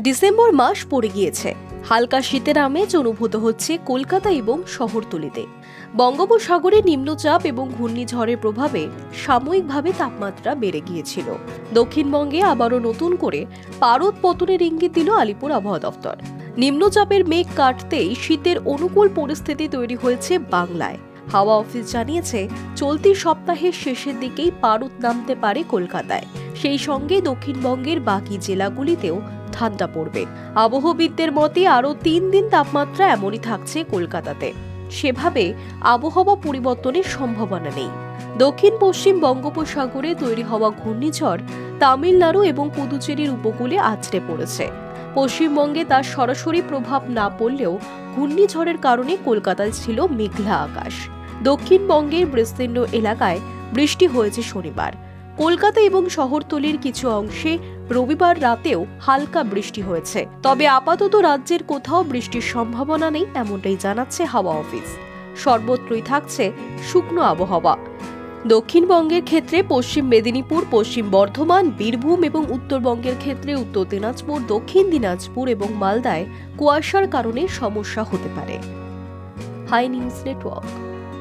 December মাস পড়ে গিয়েছে। হালকা শীতের আমেজ অনুভূত হচ্ছে কলকাতা এবং শহরতলিতে। বঙ্গোপসাগরে নিম্নচাপ এবং ঘূর্ণিঝড়ের প্রভাবে সাময়িকভাবে তাপমাত্রা বেড়ে গিয়েছিল। দক্ষিণবঙ্গে আবারও নতুন করে পারদ পতনের ইঙ্গিত দিল আলিপুর আবহাওয়া দফতর নিম্নচাপের মেঘ কাটতেই শীতের অনুকূল পরিস্থিতি তৈরি হয়েছে বাংলায়। হাওয়া অফিস জানিয়েছে, চলতি সপ্তাহের শেষের দিকেই পারদ নামতে পারে কলকাতায়। সেই সঙ্গে দক্ষিণবঙ্গের বাকি জেলাগুলিতেও ঠান্ডা পড়বে। আবহবিদদের মতে আরও তিন দিন তাপমাত্রা এমনই থাকছে কলকাতাতে। সেভাবে আবহাওয়া পরিবর্তনের সম্ভাবনা নেই। দক্ষিণ পশ্চিম বঙ্গোপসাগরে তৈরি হওয়া ঘূর্ণিঝড় তামিলনাড়ু এবং পুদুচেরির উপকূলে আছড়ে পড়েছে। পশ্চিমবঙ্গে তার সরাসরি প্রভাব না পড়লেও ঘূর্ণিঝড়ের কারণে কলকাতায় ছিল মেঘলা আকাশ। দক্ষিণবঙ্গের বিস্তীর্ণ এলাকায় বৃষ্টি হয়েছে শনিবার। কলকাতা এবং শহরতলির কিছু অংশে রবিবার রাতেও হালকা বৃষ্টি হয়েছে। তবে আপাতত রাজ্যের কোথাও বৃষ্টির সম্ভাবনা নেই, এমনটাই জানাচ্ছে হাওয়া অফিস। সর্বত্রই থাকছে শুকনো আবহাওয়া। দক্ষিণবঙ্গের ক্ষেত্রে পশ্চিম মেদিনীপুর, পশ্চিম বর্ধমান, বীরভূম এবং উত্তরবঙ্গের ক্ষেত্রে উত্তর দিনাজপুর, দক্ষিণ দিনাজপুর এবং মালদায় কুয়াশার কারণে সমস্যা হতে পারে। Hi news network.